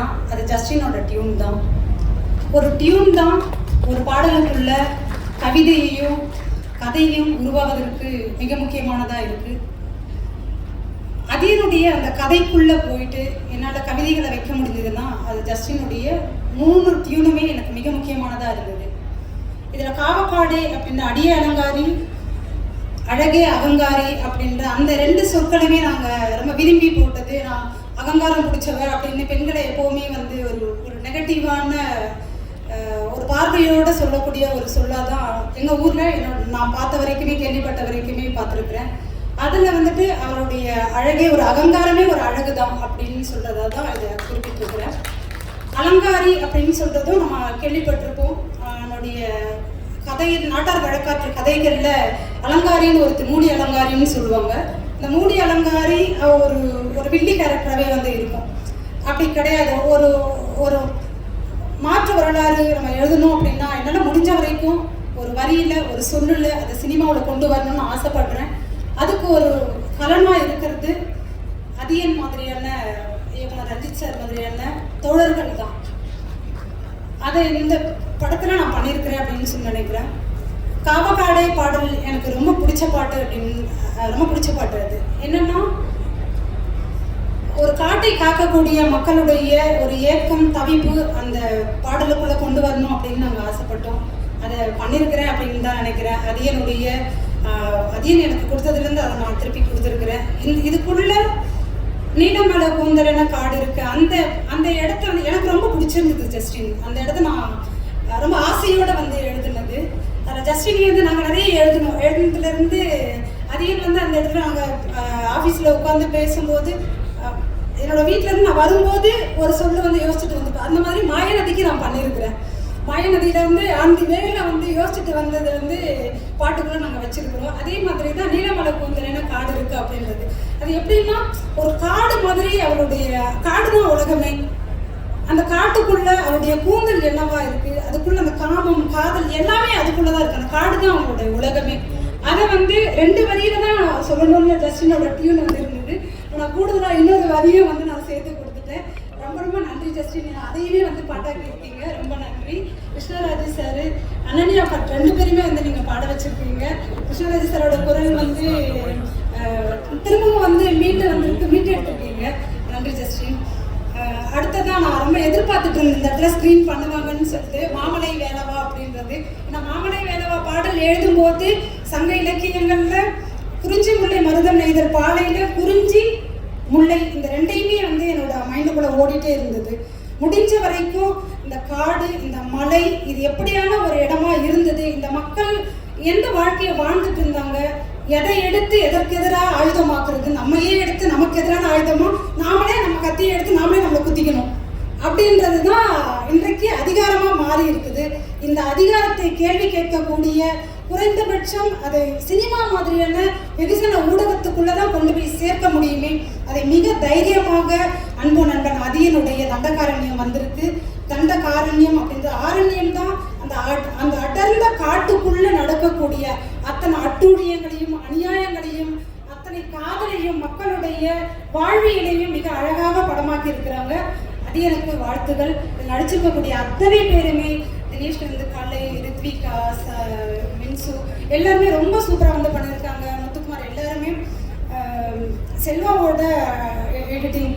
பார்த்தீங்கன்னா அது ஜஸ்டினோட டியூன் தான். ஒரு டியூன் தான் ஒரு பாடலுக்குள்ள கவிதையையும் கதையும் உருவாவதற்கு மிக முக்கியமானதாக இருக்குது அதனுடைய அந்த கதைக்குள்ளே போயிட்டு என்னால் கவிதைகளை வைக்க முடிஞ்சதுன்னா அது ஜஸ்டினுடைய மூணு டியூனுமே எனக்கு மிக முக்கியமானதாக இருந்தது. இதில் காவக்காடு அப்படின்ற அடிய அலங்காரி அழகே அகங்காரி அப்படின்ற அந்த ரெண்டு சொற்களுமே நாங்கள் ரொம்ப விரும்பி போட்டது. நான் அகங்காரம் பிடிச்சவ அப்படின்னு பெண்களை எப்போவுமே வந்து ஒரு ஒரு நெகட்டிவான ஒரு பார்வையோடு சொல்லக்கூடிய ஒரு சொல்லாக தான் எங்கள் ஊரில் என்னோட நான் பார்த்த வரைக்குமே கேள்விப்பட்ட வரைக்குமே பார்த்துருக்குறேன். அதில் வந்துட்டு அவருடைய அழகே ஒரு அகங்காரமே ஒரு அழகு தான் அப்படின்னு சொல்கிறதா தான் இதை குறிப்பிட்டிருக்கிறேன். அலங்காரி அப்படின்னு சொல்கிறதும் நம்ம கேள்விப்பட்டிருப்போம். அவனுடைய கதை கதையில் நாட்டார் வழக்காற்று கதைகளில் அலங்காரின்னு ஒருத்தர் மூடி அலங்காரின்னு சொல்லுவாங்க. இந்த மூடி அலங்காரி ஒரு ஒரு வில்லி கேரக்டராகவே வந்து இருக்கும். அப்படி கிடையாது. ஒரு ஒரு மாற்று வரலாறு நம்ம எழுதணும் அப்படின்னா என்னால் முடிஞ்ச வரைக்கும் ஒரு வரியில் ஒரு சொல்லில் அதை சினிமாவில் கொண்டு வரணும்னு ஆசைப்படுறேன். அதுக்கு ஒரு கலனாக இருக்கிறது அதியன் மாதிரியான இயக்குனர் ரஞ்சித் சார் மாதிரியான தோழர்கள் தான். அதை இந்த படத்தில் நான் பண்ணியிருக்கிறேன் அப்படின்னு சொல்லி நினைக்கிறேன். காவக்காடை பாடல் எனக்கு ரொம்ப பிடிச்ச பாட்டு அப்படின்னு ரொம்ப பிடிச்ச பாட்டு அது. என்னன்னா ஒரு காட்டை காக்கக்கூடிய மக்களுடைய ஒரு ஏக்கம் தவிப்பு அந்த பாடலுக்குள்ளே கொண்டு வரணும் அப்படின்னு நாங்கள் ஆசைப்பட்டோம். அதை பண்ணியிருக்கிறேன் அப்படின்னு தான் நினைக்கிறேன். அதியனுடைய அதியன் எனக்கு கொடுத்ததுலேருந்து அதை நான் திருப்பி கொடுத்துருக்குறேன். இந்த இதுக்குள்ள நீலமலை கூந்தலன காடு இருக்கு. அந்த அந்த இடத்த வந்து எனக்கு ரொம்ப பிடிச்சிருந்தது ஜஸ்டின். அந்த இடத்த நான் ரொம்ப ஆசையோட வந்து எழுதுனது அதில் வந்து நாங்கள் நிறைய எழுதணும். எழுதுனதுலேருந்து அதையும் வந்து அந்த இடத்துல நாங்கள் ஆஃபீஸில் உட்காந்து பேசும்போது என்னோடய வீட்டிலேருந்து இருந்து நான் வரும்போது ஒரு சொல்லு வந்து யோசிச்சுட்டு வந்துப்பேன். அந்த மாதிரி மாயநதிக்கு நான் பண்ணியிருக்கிறேன். மாயநதியில வந்து அந்த வேலையில வந்து யோசிச்சுட்டு வந்தது வந்து நாங்கள் வச்சுருக்குறோம். அதே மாதிரி தான் நீலமலை கூந்தலின காடு இருக்குது அப்படின்றது. அது எப்படின்னா ஒரு காடு மாதிரி அவளுடைய காடு தான் உலகமே. அந்த காட்டுக்குள்ள அவருடைய கூந்தல் என்னவா இருக்கு? அதுக்குள்ள அந்த காமம் காதல் எல்லாமே அதுக்குள்ளதான் இருக்கு. அந்த காடு தான் அவங்களுடைய உலகமே. அதை வந்து ரெண்டு வரியில தான் சொல்லணும்னு ஜஸ்டினோட டியூன் வந்து இருந்தது. நான் கூடுதலாக இன்னொரு வரியும் வந்து நான் சேர்த்து கொடுத்துட்டேன். ரொம்ப ரொம்ப நன்றி ஜஸ்டின். அதையுமே வந்து பாட்டாக்கி இருக்கீங்க ரொம்ப நன்றி. கிருஷ்ணராஜ் சார் அனன்யா பட் ரெண்டு பேருமே வந்து நீங்கள் பாட வச்சிருக்கீங்க. கிருஷ்ணராஜ் சாரோட குரல் வந்து திரும்பவும் வந்து மீட்டு வந்துருக்கு மீட்டு எடுத்துருக்கீங்க. நன்றி ஜஸ்டின். அடுத்த நம்ம எதிர்பார்த்துட்டு இருந்த இந்த இடத்துல ஸ்க்ரீன் பண்ணுவாங்கன்னு சொல்லிட்டு மாமலை வேலவா அப்படின்றது. நான் மாமலை வேலவா பாடல் எழுதும் போது சங்க இலக்கியங்கள்ல குறிஞ்சி முல்லை மருதம் நெய்தல் பாலையில குறிஞ்சி முல்லை இந்த ரெண்டையுமே வந்து என்னோட மைண்டுக்குள்ள ஓடிட்டே இருந்தது. முடிஞ்ச வரைக்கும் இந்த காடு இந்த மலை இது எப்படியான ஒரு இடமா இருந்தது? இந்த மக்கள் எந்த வாழ்க்கையை வாழ்ந்துட்டு இருந்தாங்க? எதை எடுத்து எதற்கு எதிராக ஆயுதமாக்குறது? நம்மையே எடுத்து நமக்கு எதிரான ஆயுதமா? நாமளே நம்ம கத்தியை எடுத்து நாமளே நம்மளை குத்திக்கணும். அப்படின்றது தான் இன்றைக்கு அதிகாரமாக மாறி இருக்குது. இந்த அதிகாரத்தை கேள்வி கேட்கக்கூடிய குறைந்தபட்சம் அதை சினிமா மாதிரியான வெகுசன ஊடகத்துக்குள்ள தான் கொண்டு போய் சேர்க்க முடியுமே? அதை மிக தைரியமாக அன்பு நண்பன் அதியனுடைய தண்டகாரண்யம் வந்திருக்கு. தண்டகாரண்யம் அப்படின்ற ஆரண்யம் தான். அந்த அட்- அந்த அடர்ந்த காட்டுக்குள்ள நடக்கக்கூடிய அத்தனை அட்டூழியங்களையும் அநியாயங்களையும் அத்தனை காதலையும் மக்களுடைய வாழ்வியலையும் மிக அழகாக படமாக்கி இருக்கிறாங்க அடியனுக்கு வாழ்த்துகள். இதில் நடிச்சிருக்கக்கூடிய அத்தனை பேருமே தினேஷ் வந்து கலை ரித்விகா ச- மின்சு எல்லாருமே ரொம்ப சூப்பராக வந்து பண்ணியிருக்காங்க. முத்துக்குமார் எல்லாருமே செல்வாவோட எடிட்டிங்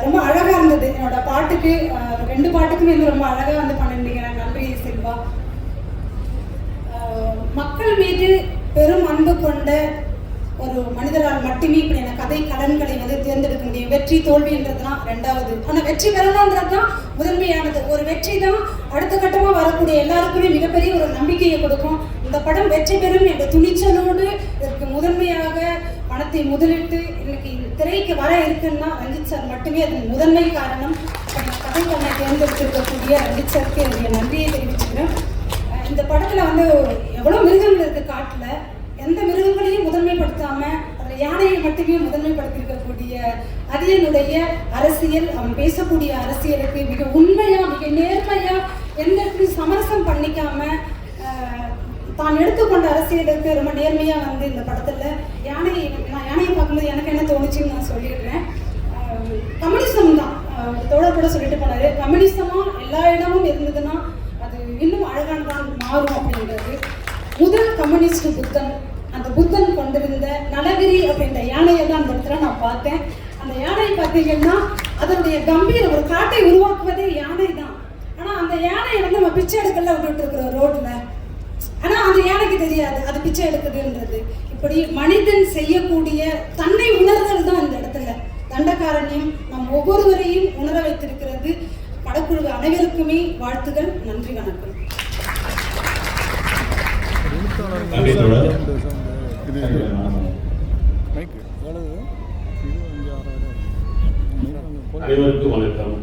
ரொம்ப அழகாக இருந்தது. என்னோட பாட்டுக்கு ரெண்டு பாட்டுக்குமே வந்து ரொம்ப அழகாக வந்து பண்ணியிருந்தீங்க. நன்றி செல்வா. மக்கள் மீது பெரும் அன்பு கொண்ட ஒரு மனிதரால் மட்டுமே இப்படியான கதை கடன்களை வந்து தேர்ந்தெடுக்க முடியும். வெற்றி தோல்வின்றதுலாம் ரெண்டாவது. ஆனால் வெற்றி பெறணுன்றது தான் முதன்மையானது. ஒரு வெற்றி தான் அடுத்த கட்டமாக வரக்கூடிய எல்லாருக்குமே மிகப்பெரிய ஒரு நம்பிக்கையை கொடுக்கும். இந்த படம் வெற்றி பெறும் என்ற துணிச்சலோடு இதற்கு முதன்மையாக பணத்தை முதலிட்டு இன்னைக்கு திரைக்கு வர இருக்குன்னா ரஞ்சித் சார் மட்டுமே அதன் முதன்மை காரணம். கதை பண்ண தேர்ந்தெடுத்திருக்கக்கூடிய ரஞ்சித் சாருக்கு என்னுடைய நன்றியை தெரிவிச்சுக்கிறேன். இந்த படத்தில் வந்து எவ்வளோ மிருகங்கள் இருக்குது காட்டில்? எந்த மிருகங்களையும் முதன்மைப்படுத்தாம அதுல யானையை மட்டுமே முதன்மைப்படுத்தியிருக்கக்கூடிய அரியனுடைய அரசியல் அவன் பேசக்கூடிய அரசியலுக்கு மிக உண்மையா மிக நேர்மையா எந்த சமரசம் பண்ணிக்காம தான் எடுத்துக்கொண்ட அரசியலுக்கு ரொம்ப நேர்மையா வந்து இந்த படத்துல யானை நான் யானையை பார்க்கும்போது எனக்கு என்ன தோணுச்சுன்னு நான் சொல்லிடுறேன். கம்யூனிசம் தான். தோழர் கூட சொல்லிட்டு போனாரு கம்யூனிசமா எல்லா இடமும் இருந்ததுன்னா அது இன்னும் அழகானதான் மாறும் அப்படின்றது. முதல் கம்யூனிஸ்ட் புத்தன் அந்த புத்தன் கொண்டிருந்த நலகிரி அப்படின்ற யானையை தான் அந்த இடத்துல நான் பார்த்தேன். அந்த யானை பார்த்தீங்கன்னா அதனுடைய கம்பீர ஒரு காட்டை உருவாக்குவதே யானை தான். ஆனால் அந்த யானையை வந்து நம்ம பிச்சை எடுக்கல விட்டுட்டு இருக்கிறோம் ரோட்ல. ஆனால் அந்த யானைக்கு தெரியாது அது பிச்சை எடுக்குதுன்றது. இப்படி மனிதன் செய்யக்கூடிய தன்னை உணர்தல் தான் இந்த இடத்துல. தண்டக்காரனையும் நம் ஒவ்வொருவரையும் உணர வைத்திருக்கிறது. படக்குழு அனைவருக்குமே வாழ்த்துகள் நன்றி வணக்கம் நன்றி தோழர் இது மைக்கு எவ்வளவு இது அஞ்சு ஆறாயிரம் அனைவருக்கும் வணக்கம்.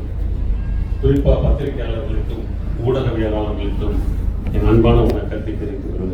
குறிப்பா பத்திரிகையாளர்களுக்கும் ஊடகவியலாளர்களுக்கும் என் அன்பான வணக்கத்தை தெரிவித்துக் கொள்கிறேன்.